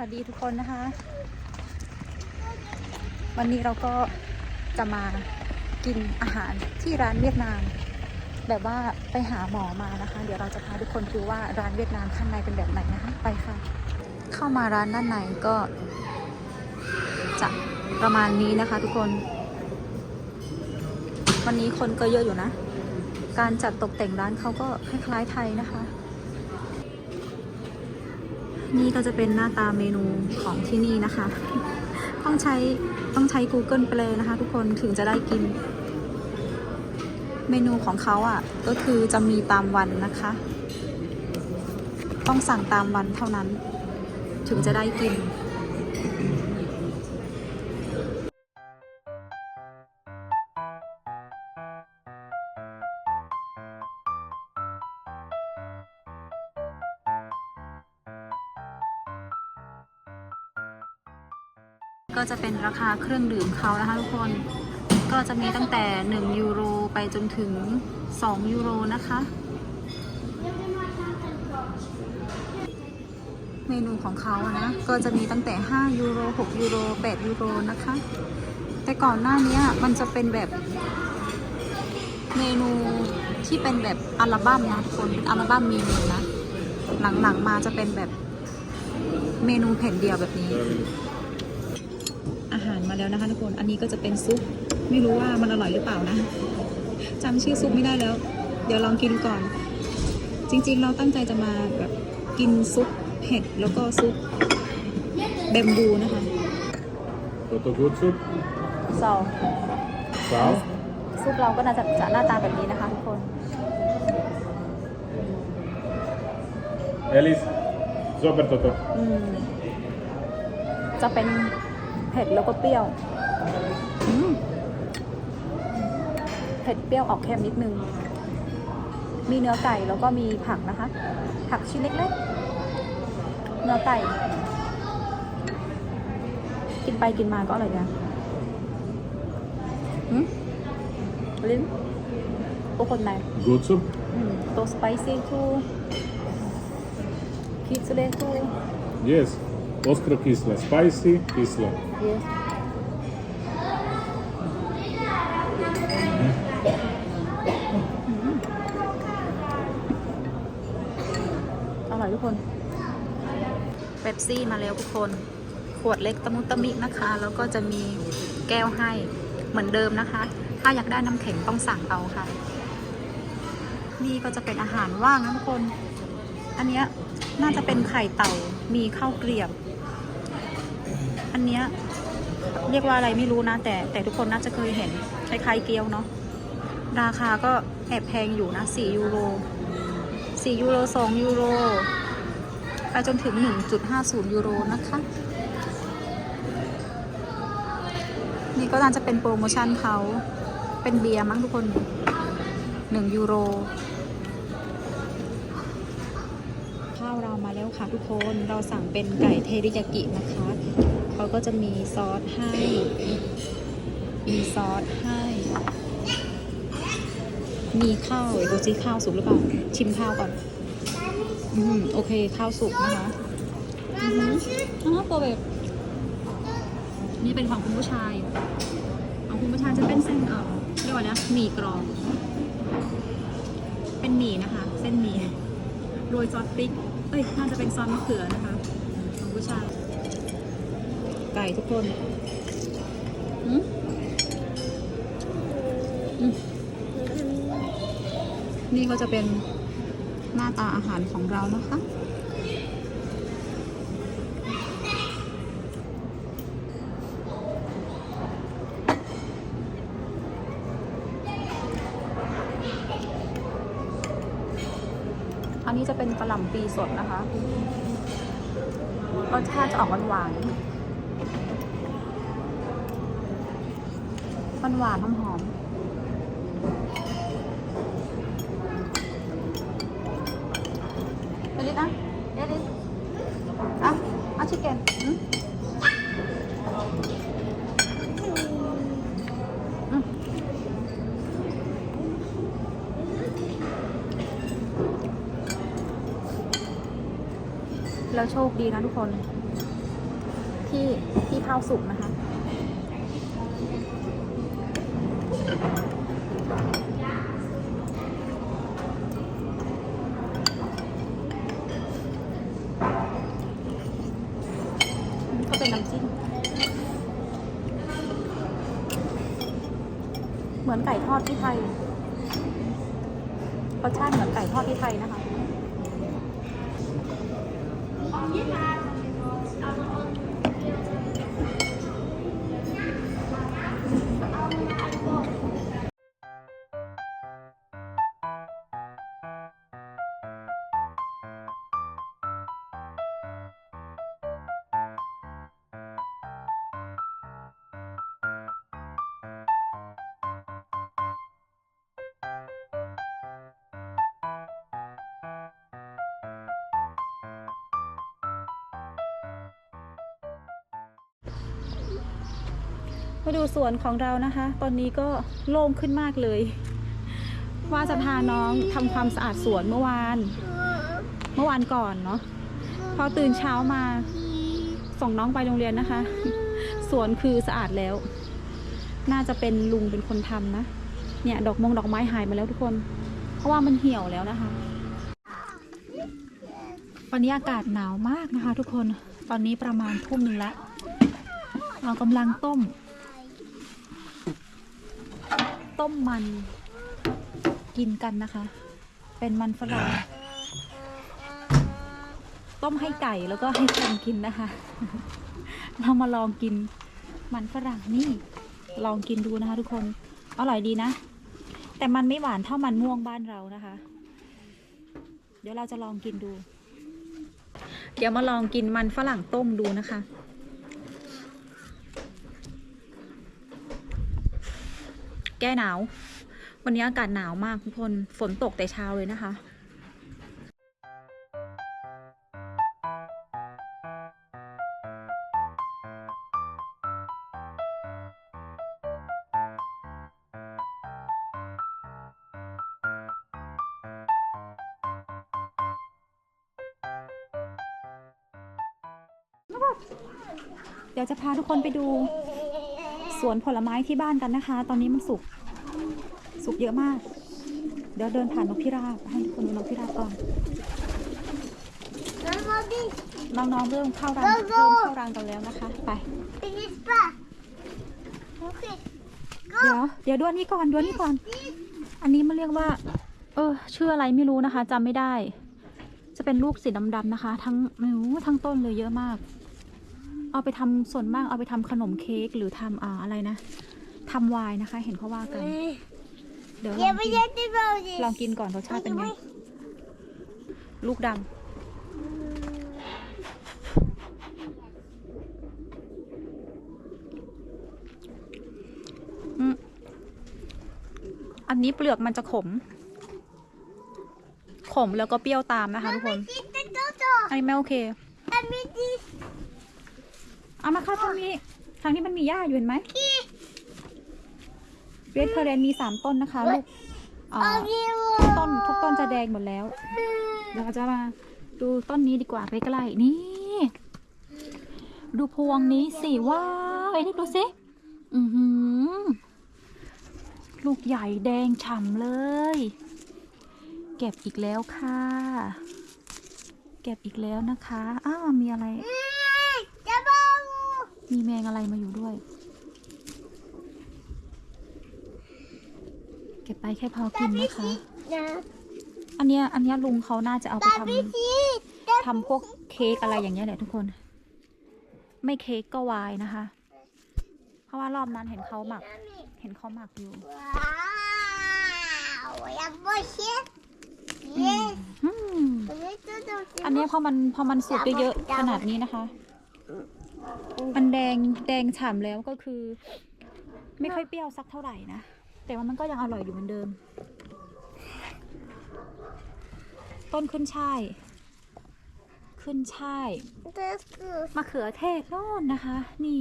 วัสดีทุกคนนะคะ วันนี้เราก็จะมากินอาหารที่ร้านเวียดนาม แบบว่าไปหาหมอมานะคะ เดี๋ยวเราจะพาทุกคนดูว่าร้านเวียดนามข้างในเป็นแบบไหนนะคะไปค่ะ เข้ามาร้านด้านในก็ จะประมาณนี้นะคะ ทุกคน วันนี้คนก็เยอะอยู่นะ การจัดตกแต่งร้านเขาก็คล้ายๆไทยนะคะ นี่ก็จะเป็นหน้าตาเมนูของที่นี่นะคะ ต้องใช้ต้องใช้ Google Play นะคะ ทุกคนถึงจะได้กิน เมนูของเขาอะก็คือจะมีตามวันนะคะ ต้องสั่งตามวันเท่านั้น ถึงจะได้กิน จะเป็นราคาเครื่องดื่มเขานะคะทุกคนก็จะมีตั้งแต่ 1 ยูโรไปจนถึง 2 ยูโรนะคะ เมนูของเขานะ ก็จะมีตั้งแต่ 5 ยูโร 6 ยูโร 8 ยูโรนะคะ แต่ก่อนหน้านี้มันจะเป็นแบบเมนูที่เป็นแบบอัลบั้มนะทุกคนเป็นอัลบั้มเมนูนะ หลังๆมาจะเป็นแบบเมนูแผ่นเดียวแบบนี้ อาหารมาแล้วนะคะทุกคน อันนี้ก็จะเป็นซุป ไม่รู้ว่ามันอร่อยหรือเปล่านะจำชื่อซุปไม่ได้แล้ว เดี๋ยวลองกินก่อน จริงๆ เราตั้งใจจะมาแบบกินซุปเผ็ดแล้วก็ซุปแบมบูนะคะ Toto good soup? ซอ Sao? ซุปเราก็น่าจะจะหน้าตาแบบนี้นะคะทุกคน Alice, zoper Toto. อืมจะเป็น เผ็ดแล้วก็เปรี้ยวอืมเผ็ดเปรี้ยวออกเค็มนิดนึง มีเนื้อไก่แล้วก็มีผักนะคะ ผักชิ้นเล็กๆ เนื้อไก่ กินไปกินมาก็อร่อยนะอืมลิ้นตัวคนไหน Good soup? อืมตัวสไปซี่ทูคิดเลทู Yes. Oskro kisla. Spicy, kisla. yes อร่อยทุกคนเป๊ปซี่มาแล้วทุกคน ขวดเล็กตะมุตะมินะคะ แล้วก็จะมีแก้วให้เหมือนเดิมนะคะ ถ้าอยากได้น้ำแข็งต้องสั่งเอาค่ะ นี่ก็จะเป็นอาหารว่างนะทุกคน อันเนี้ย น่าจะเป็นไข่เต่ามีข้าวเกรียบ อันเนี้ยเรียกว่าอะไรไม่รู้นะ แต่แต่ทุกคนน่าจะเคยเห็นคล้ายๆเกี๊ยวเนาะราคาก็แอบแพงอยู่นะ4ยูโร4ยูโร2ยูโรไปจนถึง 1.50 ยูโรนะคะ นี่ก็น่าจะเป็นโปรโมชั่นเขาเป็นเบียร์มั้งทุกคน 1 ยูโร ข้าวเรามาแล้วค่ะทุกคนเราสั่งเป็นไก่เทริยากินะคะเขาก็จะมีซอสให้มีซอสให้ มีข้าวดูซิข้าวสุกหรือเปล่าชิมข้าวก่อน อืมโอเคข้าวสุกนะคะอือหืออ๋อตัวแบบนี่เป็นของคุณผู้ชายของคุณผู้ชายจะเป็นเส้นเออเรียกว่านะหมี่กรอบเป็นหมี่นะคะ เส้นหมี่โรยซอสพริก เอ้ยน่าจะเป็นซอสมะเขือนะคะของผู้ชายไก่ทุกคนอืมอืมนี่ก็จะเป็นหน้าตาอาหารของเรานะคะ อันนี้จะเปีสดนะคะรสชาติจะออกหวานหวานหวานหอมหอมๆเอลิสอะเอลิสอะเอาชิคเก้นอืมอืม แล้วโชคดีนะทุกคน ที่ที่ข้าวสุกนะคะ ก็เป็นน้ำจิ้มเหมือนไก่ทอดที่ไทยรสชาติเหมือนไก่ทอดที่ไทยนะคะ biết mà มาดูสวนของเรานะคะ ตอนนี้ก็โล่งขึ้นมากเลย ว่าจะพาน้องทำความสะอาดสวนเมื่อวาน เมื่อวานก่อนเนาะ พอตื่นเช้ามาส่งน้องไปโรงเรียนนะคะ สวนคือสะอาดแล้ว น่าจะเป็นลุงเป็นคนทำนะ เนี่ยดอกมงดอกไม้หายไปแล้วทุกคน เพราะว่ามันเหี่ยวแล้วนะคะ วันนี้อากาศหนาวมากนะคะ ทุกคน ตอนนี้ประมาณทุ่มหนึ่งล้วเรากำลังต้ม ต้มมันกินกันนะคะ เป็นมันฝรั่งต้มให้ไก่แล้วก็ให้คนกินนะคะ เรามาลองกินมันฝรั่งนี่ ลองกินดูนะคะ ทุกคน อร่อยดีนะ แต่มันไม่หวานเท่ามันม่วงบ้านเรานะคะ เดี๋ยวเราจะลองกินดู เดี๋ยวมาลองกินมันฝรั่งต้มดูนะคะ แก้หนาว วันนี้อากาศหนาวมากทุกคน ฝนตกแต่เช้าเลยนะคะเดี๋ยวจะพาทุกคนไปดู สวนผลไม้ที่บ้านกันนะคะ ตอนนี้มันสุก สุกเยอะมาก เดี๋ยวเดินผ่านนกพิราบให้ทุกคนดูนกพิราบก่อน Mama, this, น้องๆเริ่มเข้ารังโลโลเริ่มเข้ารังกันแล้วนะคะ ไป this part. Okay. เดี๋ยว เดี๋ยวดูอันนี้ก่อนดูอันนี้ก่อน อันนี้มันเรียกว่า เออ ชื่ออะไรไม่รู้นะคะจำไม่ได้ จะเป็นลูกสีดำๆนะคะ ทั้งไม่รู้ทั้งต้นเลยเยอะมาก เอาไปทำส่วนมากเอาไปทำขนมเค้กหรือทำอ่าอะไรนะทำไวน์นะคะ เห็นเขาว่ากัน เดี๋ยวล Yeah, อง but กิน you have to know this. ลองกินก่อนรสชาติเป็นไงลูกดำอืมอันนี้เปลือกมันจะขม ขมแล้วก็เปรี้ยวตามนะคะทุกคน This the Dodo. อันนี้ไม่โอเค I mean this เอามาเข้าทางนี้ ทางนี้มันมีหญ้าอยู่เห็นไหม key. เรดเคอร์เรนมีสามต้นนะคะลูกอ่า Oh, you. ต้นทุกต้นจะแดงหมดแล้ว เดี๋ยวเราจะมาดูต้นนี้ดีกว่าใกล้ๆนี่ ดูพวงนี้สิว้าวไอ้นี่ดูสิอือหือลูกใหญ่แดงฉ่ำเลย เก็บอีกแล้วค่ะ เก็บอีกแล้วนะคะ อ้าวมีอะไร Double. มีแมงอะไรมาอยู่ด้วย เก็บไปแค่พอกินนะคะ Yeah. อันเนี้ยอันเนี้ยลุงเขาน่าจะเอาไปทำ Baby, see. ทำพวกเค้กอะไรอย่างเงี้ยแหละทุกคน ไม่เค้กก็วายนะคะ เพราะว่ารอบนั้นเห็นเขาหมัก เห็นเขาหมักอยู่ Wow. We have bush here. Yes. อืม Little Dodo. อันเนี้ยพอมันพอมันสุกเยอะๆขนาดนี้นะคะ มันแดงแดงฉ่ำแล้วก็คือ ไม่ค่อยเปรี้ยวสักเท่าไหร่นะ แต่ว่ามันก็ยังอร่อยอยู่เหมือนเดิม ต้นขึ้นช่าย ขึ้นช่ายมะเขือเทศโน่นนะคะ นี่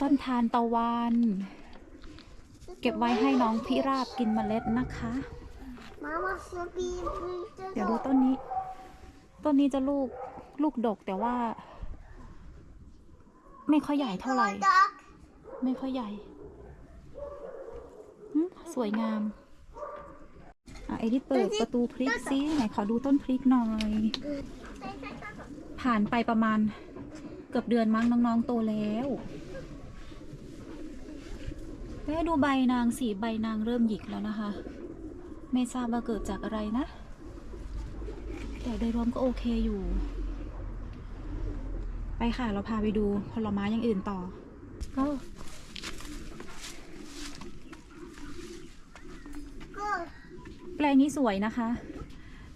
ต้นทานตะวัน เก็บไว้ให้น้องพิราบกินเมล็ดนะคะเดี๋ยวดูต้นนี้ ต้นนี้จะลูกลูกดกแต่ว่า ไม่ค่อยใหญ่เท่าไหร่ ไม่ค่อยใหญ่หึสวยงามอะไอ้ที่เปิดประตูพริกซิไหนขอดูต้นพริกหน่อย ผ่านไปประมาณเกือบเดือนมั้งน้องๆโตแล้วแม่ดูใบนางสีใบนางเริ่มหยิกแล้วนะคะ ไม่ทราบว่าเกิดจากอะไรนะ แต่โดยรวมก็โอเคอยู่ ค่ะ เราพาไปดูผลไม้อย่างอื่นต่อ ก็ Go. แปลงนี้สวยนะคะ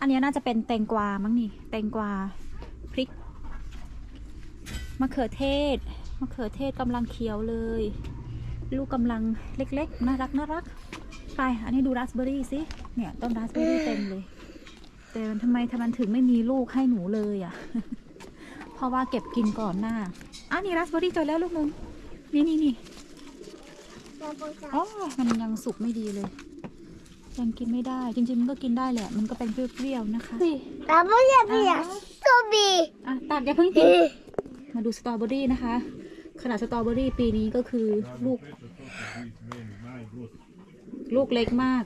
อันนี้น่าจะเป็นแตงกวามั้งนี่แตงกวาพริกมะเขือเทศมะเขือเทศกำลังเขียวเลย ลูกกำลังเล็ก ๆ น่ารักน่ารักไปอันนี้ดูราสเบอร์รี่สิเนี่ยต้นราสเบอร์รี่เต็มเลย แต่มันทำไมทำไมมันถึงไม่มีลูกให้หนูเลยอะ เพราะว่าเก็บกินก่อนหน้าอะนี่ราสเบอร์รี่เจอแล้วลูกนึงนี่นี่นี่อ๋อมันยังสุกไม่ดีเลย ยังกินไม่ได้จริงๆมันก็กินได้แหละ มันก็เป็นเปรี้ยวๆนะคะ Baba yapıyor. Tobi. อะตัดอย่าเพิ่งกินมาดูสตรอเบอรี่นะคะ ขนาดสตรอเบอรี่ปีนี้ก็คือลูก ลูกเล็กมาก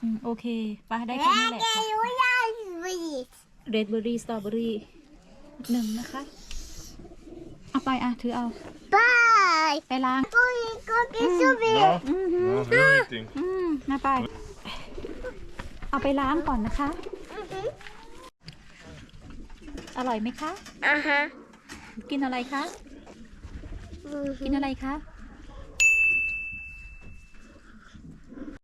อืมโอเคไปได้แค่นี้แหละ Gel uyan. เรดเบอรี่สตรอเบอรี่หนึ่งนะคะ เอาไปอะถือเอา Bye. ไปล้าง Tobi koki Tobi. No, no, no eating. อืมมาไป เอาไปล้างก่อนนะคะ อร่อยไหมคะ Aha. กินอะไรคะ กินอะไรคะ